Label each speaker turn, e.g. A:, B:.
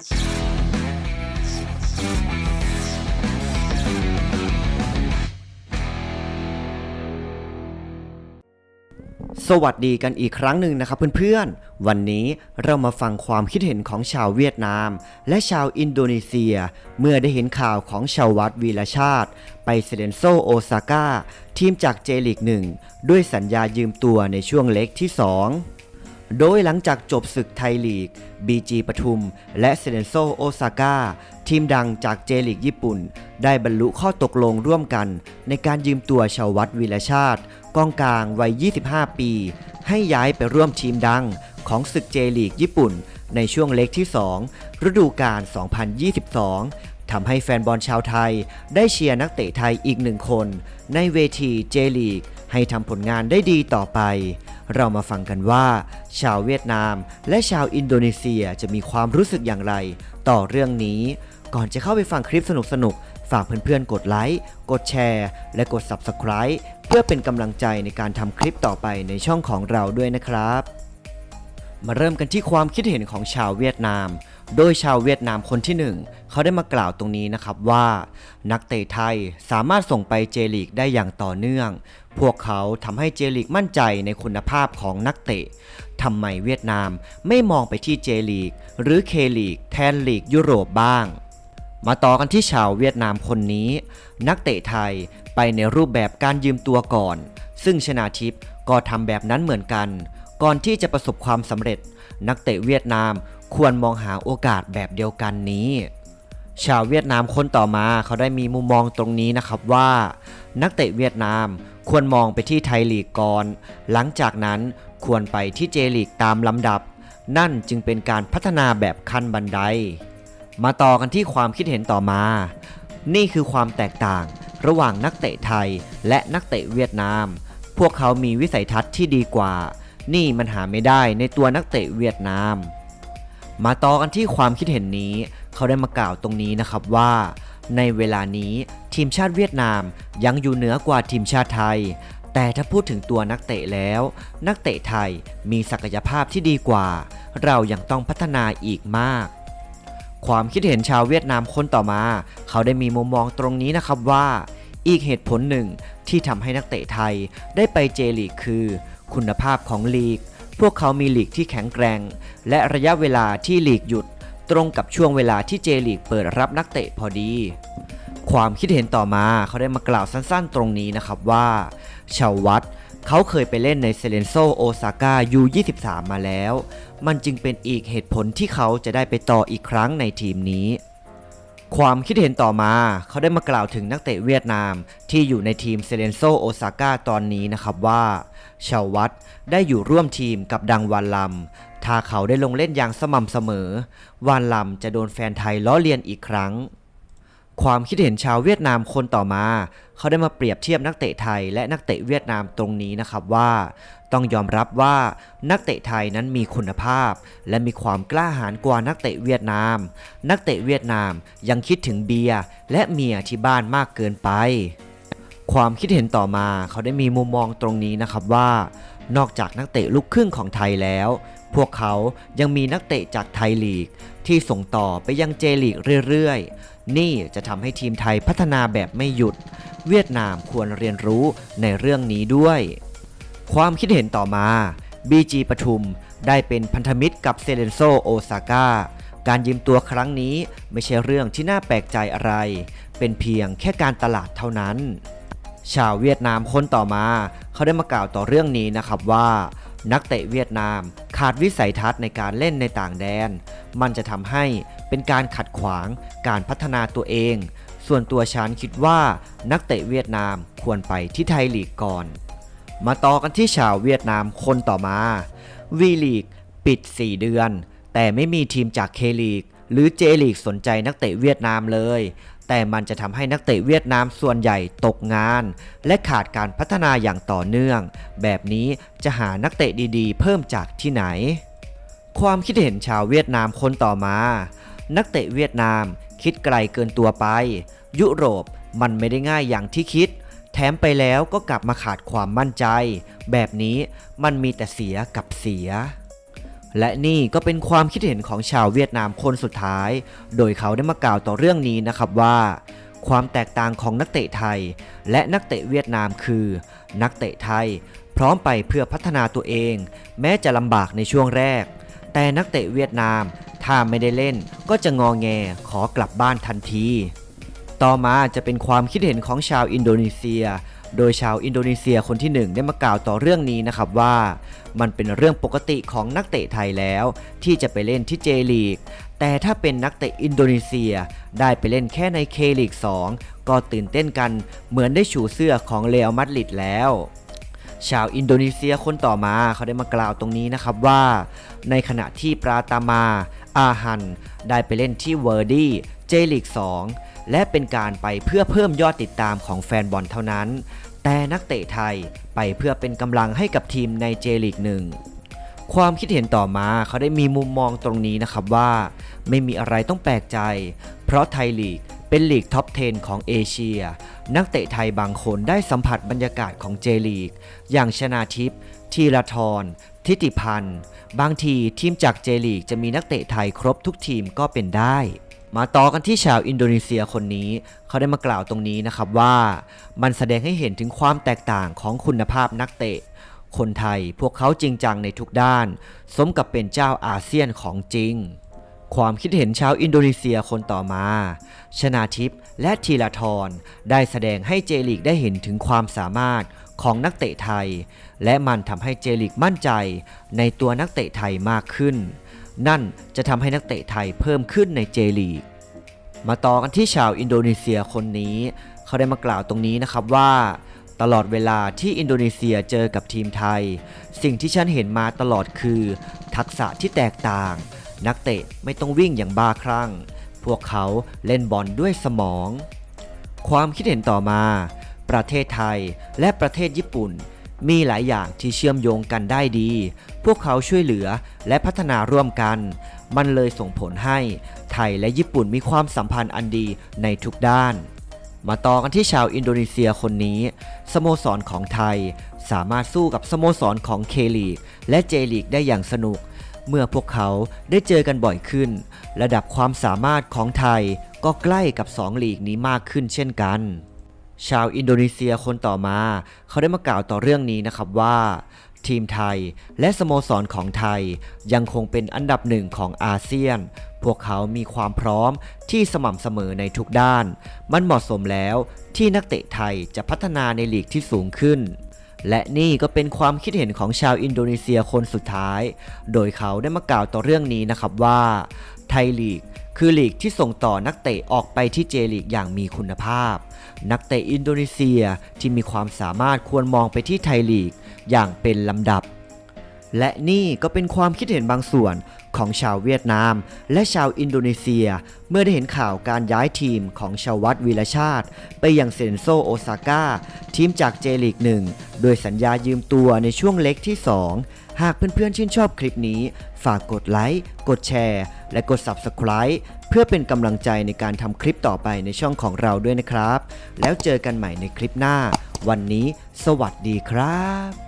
A: สวัสดีกันอีกครั้งหนึ่งนะครับเพื่อนๆ วันนี้เรามาฟังความคิดเห็นของชาวเวียดนาม และชาวอินโดนีเซีย เมื่อได้เห็นข่าวของชาววัดวีรชาติ ไปเซเลนโซโอซาก้าทีมจากเจลีกหนึ่งด้วยสัญญายืมตัวในช่วงเล็กที่ 2 โดยหลังจากจบศึกไทยลีก BG ปทุม และเซเนโซโอซาก้าทีมดังจากเจลีกญี่ปุ่น ได้บรรลุข้อตกลงร่วมกัน ในการยืมตัวชาววัดวีรชาติ กองกลางวัย 25 ปี ให้ย้ายไปร่วมทีมดังของศึกเจลีกญี่ปุ่น ในช่วงเล็กที่ 2 ฤดูกาล 2022ทำให้แฟนบอลชาวไทย ได้เชียร์นักเตะไทยอีกหนึ่งคน ในเวทีเจลีก ให้ทำผลงานได้ดีต่อไป เรามาฟังกันว่า ชาวเวียดนาม และชาวอินโดนีเซียจะมีความรู้สึกอย่างไร ต่อเรื่องนี้ ก่อนจะเข้าไปฟังคลิปสนุกๆ ฝากเพื่อนๆ กดไลค์ กดแชร์ และกด Subscribe เพื่อเป็นกำลังใจในการทำคลิปต่อไปในช่องของเราด้วยนะครับ มาเริ่มกันที่ความคิดเห็นของชาวเวียดนาม โดยชาวเวียดนามคนที่หนึ่งเขาได้มากล่าวตรงนี้นะครับว่า นักเตะไทยสามารถส่งไปเจลีกได้อย่างต่อเนื่อง พวกเขาทำให้เจลีกมั่นใจในคุณภาพของนักเตะทำไมเวียดนามไม่มองไปที่เจลีก หรือเคลีกแทนลีกยุโรปบ้าง มาต่อกันที่ชาวเวียดนามคนนี้ นักเตะไทยไปในรูปแบบการยืมตัวก่อน ซึ่งชนาทิพย์ก็ทำแบบนั้นเหมือนกัน ก่อนที่จะประสบความสำเร็จ นักเตะเวียดนาม ควรมองหาโอกาสแบบเดียวกันนี้ ชาวเวียดนามคนต่อมาเขาได้มีมุมมองตรงนี้นะครับว่า นักเตะเวียดนามควรมองไปที่ไทยลีกก่อน หลังจากนั้นควรไปที่เจลีกตามลำดับ นั่นจึงเป็นการพัฒนาแบบขั้นบันได มาต่อกันที่ความคิดเห็นต่อมา นี่คือความแตกต่างระหว่างนักเตะไทยและนักเตะเวียดนาม พวกเขามีวิสัยทัศน์ที่ดีกว่า นี่มันหาไม่ได้ในตัวนักเตะเวียดนาม มาต่อกันที่ความคิดเห็นนี้ เขาได้มากล่าวตรงนี้นะครับว่า ในเวลานี้ทีมชาติเวียดนามยังอยู่เหนือกว่าทีมชาติไทย แต่ถ้าพูดถึงตัวนักเตะแล้ว นักเตะไทยมีศักยภาพที่ดีกว่า เรายังต้องพัฒนาอีกมาก ความคิดเห็นชาวเวียดนามคนต่อมา เขาได้มีมุมมองตรงนี้นะครับว่า อีกเหตุผลหนึ่งที่ทำให้นักเตะไทยได้ไปเจลีกคือ คุณภาพของลีก พวกเขามีลีกที่แข็งแกร่งและระยะเวลาที่ลีกหยุด ตรงกับช่วงเวลาที่เจลีกเปิดรับนักเตะพอดี ความคิดเห็นต่อมาเขาได้มากล่าวสั้นๆ ตรงนี้นะครับว่าชาววัดเขาเคยไปเล่นในเซเลนโซโอซาก้ายู23 มาแล้ว มันจึงเป็นอีกเหตุผลที่เขาจะได้ไปต่ออีกครั้งในทีมนี้ ความคิดเห็นต่อมา เขาได้มากล่าวถึงนักเตะเวียดนาม ที่อยู่ในทีมเซเลนโซโอซาก้าตอนนี้นะครับว่าชาววัดได้อยู่ร่วมทีมกับดังวานลำ ถ้าเขาได้ลงเล่นอย่างสม่ำเสมอ วานลำจะโดนแฟนไทยล้อเลียนอีกครั้ง ความคิดเห็นชาวเวียดนามคนต่อมา เขาได้มาเปรียบเทียบนักเตะไทยและนักเตะเวียดนามตรงนี้นะครับว่า ต้องยอมรับว่านักเตะไทยนั้นมีคุณภาพ และมีความกล้าหาญกว่านักเตะเวียดนาม นักเตะเวียดนามยังคิดถึงเบียร์และเมียที่บ้านมากเกินไป ความคิดเห็นต่อมาเขาได้มีมุมมองตรงนี้นะครับว่า นอกจากนักเตะลูกครึ่งของไทยแล้ว พวกเขายังมีนักเตะจากไทยลีก ที่ส่งต่อไปยังเจลีกเรื่อยๆ นี่จะทำให้ทีมไทยพัฒนาแบบไม่หยุด เวียดนามควรเรียนรู้ในเรื่องนี้ด้วย ความคิดเห็นต่อมา BG ปทุมได้เป็นพันธมิตรกับเซเลนโซโอซาก้าการยืมตัวครั้งนี้ไม่ใช่เรื่องที่น่าแปลกใจอะไร เป็นเพียงแค่การตลาดเท่านั้น ชาวเวียดนามคนต่อมา เขาได้มากล่าวต่อเรื่องนี้นะครับว่า นักเตะเวียดนามขาดวิสัยทัศน์ในการเล่นในต่างแดน มันจะทำให้เป็นการขัดขวางการพัฒนาตัวเอง ส่วนตัวฉันคิดว่านักเตะเวียดนามควรไปที่ไทยลีกก่อน มาต่อกันที่ชาวเวียดนามคนต่อมาวีลีกปิด 4 เดือน แต่ไม่มีทีมจากเคลีกหรือเจลีกสนใจนักเตะเวียดนามเลย แต่มันจะทำให้นักเตะเวียดนามส่วนใหญ่ตกงาน และขาดการพัฒนาอย่างต่อเนื่อง แบบนี้จะหานักเตะดีๆ เพิ่มจากที่ไหน ความคิดเห็นชาวเวียดนามคนต่อมา นักเตะเวียดนามคิดไกลเกินตัวไป ยุโรปมันไม่ได้ง่ายอย่างที่คิด แถมไปแล้วก็กลับมาขาดความมั่นใจ แบบนี้มันมีแต่เสียกับเสีย และนี่ก็เป็นความคิดเห็นของชาวเวียดนามคนสุดท้าย โดยเขาได้มากล่าวต่อเรื่องนี้นะครับว่า ความแตกต่างของนักเตะไทย และนักเตะเวียดนามคือ นักเตะไทย พร้อมไปเพื่อพัฒนาตัวเอง แม้จะลำบากในช่วงแรก แต่นักเตะเวียดนามถ้าไม่ได้เล่นก็จะงอแงขอกลับบ้านทันที ต่อมาจะเป็นความคิดเห็นของชาวอินโดนีเซีย โดยชาวอินโดนีเซียคนที่หนึ่งได้มากล่าวต่อเรื่องนี้นะครับว่า มันเป็นเรื่องปกติของนักเตะไทยแล้ว ที่จะไปเล่นที่เจลีก แต่ถ้าเป็นนักเตะอินโดนีเซียได้ไปเล่นแค่ในเคลีก2ก็ตื่นเต้นกันเหมือนได้ชูเสื้อของเรอัลมาดริดแล้วชาวอินโดนีเซียคนต่อมาเขาได้มากล่าวตรงนี้นะครับว่า ในขณะที่ปราตามา อาฮัน ได้ไปเล่นที่เวอร์ดี้เจลีก2 และเป็นการไปเพื่อเพิ่มยอดติดตามของแฟนบอลเท่านั้น แต่นักเตะไทยไปเพื่อเป็นกำลังให้กับทีมในเจลีกหนึ่งความคิดเห็นต่อมาเขาได้มีมุมมองตรงนี้นะครับว่า ไม่มีอะไรต้องแปลกใจ เพราะไทยลีกเป็นลีกท็อป 10 ของเอเชีย นักเตะไทยบางคนได้สัมผัสบรรยากาศของเจลีก อย่างชนาทิพย์ทีรทร ทิติพันธ์ บางทีทีมจากเจลีกจะมีนักเตะไทยครบทุกทีมก็เป็นได้ มาต่อกันที่ชาวอินโดนีเซียคนนี้ เขาได้มากล่าวตรงนี้นะครับว่า มันแสดงให้เห็นถึงความแตกต่างของคุณภาพนักเตะ คนไทยพวกเขาจริงจังในทุกด้าน สมกับเป็นเจ้าอาเซียนของจริง ความคิดเห็นชาวอินโดนีเซียคนต่อมา ชนาทิพและทีลาทรได้แสดงให้เจลีกได้เห็นถึงความสามารถของนักเตะไทย และมันทำให้เจลีกมั่นใจในตัวนักเตะไทยมากขึ้น นั่นจะทำให้นักเตะไทยเพิ่มขึ้นในเจลีกมาต่อกันที่ชาวอินโดนีเซียคนนี้ เขาได้มากล่าวตรงนี้นะครับว่า ตลอดเวลาที่อินโดนีเซียเจอกับทีมไทย สิ่งที่ฉันเห็นมาตลอดคือ ทักษะที่แตกต่าง นักเตะไม่ต้องวิ่งอย่างบ้าคลั่ง พวกเขาเล่นบอลด้วยสมอง ความคิดเห็นต่อมา ประเทศไทยและประเทศญี่ปุ่น มีหลายอย่างที่เชื่อมโยงกันได้ดี พวกเขาช่วยเหลือและพัฒนาร่วมกัน มันเลยส่งผลให้ไทยและญี่ปุ่นมีความสัมพันธ์อันดีในทุกด้าน มาต่อกันที่ชาวอินโดนีเซียคนนี้ สโมสรของไทย สามารถสู้กับสโมสรของเคลีกและเจลีกได้อย่างสนุก เมื่อพวกเขาได้เจอกันบ่อยขึ้น ระดับความสามารถของไทยก็ใกล้กับสองลีกนี้มากขึ้นเช่นกัน ชาวอินโดนีเซียคนต่อมา เขาได้มากล่าวต่อเรื่องนี้นะครับว่า ทีมไทยและสโมสรของไทย ยังคงเป็นอันดับหนึ่งของอาเซียน พวกเขามีความพร้อมที่สม่ำเสมอในทุกด้าน มันเหมาะสมแล้วที่นักเตะไทยจะพัฒนาในลีกที่สูงขึ้นและนี่ก็เป็นความคิดเห็นของชาวอินโดนีเซียคนสุดท้าย โดยเขาได้มากล่าวต่อเรื่องนี้นะครับว่า ไทยลีก คือลีกที่ส่งต่อนักเตะออกไปที่เจลีกอย่างมีคุณภาพ นักเตะอินโดนีเซียที่มีความสามารถควรมองไปที่ไทยลีกอย่างเป็นลำดับ และนี่ก็เป็นความคิดเห็นบางส่วนของชาวเวียดนาม และชาวอินโดนีเซีย เมื่อได้เห็นข่าวการย้ายทีมของชาววัดวีรชาติ ไปยังเซนโซโอซาก้าทีมจากเจลีกหนึ่งโดยสัญญายืมตัวในช่วงเล็กที่ 2 หากเพื่อนๆชื่นชอบคลิปนี้ ฝากกดไลค์ กดแชร์ และกด Subscribe เพื่อเป็นกำลังใจในการทำคลิปต่อไปในช่องของเราด้วยนะครับ แล้วเจอกันใหม่ในคลิปหน้า วันนี้ สวัสดีครับ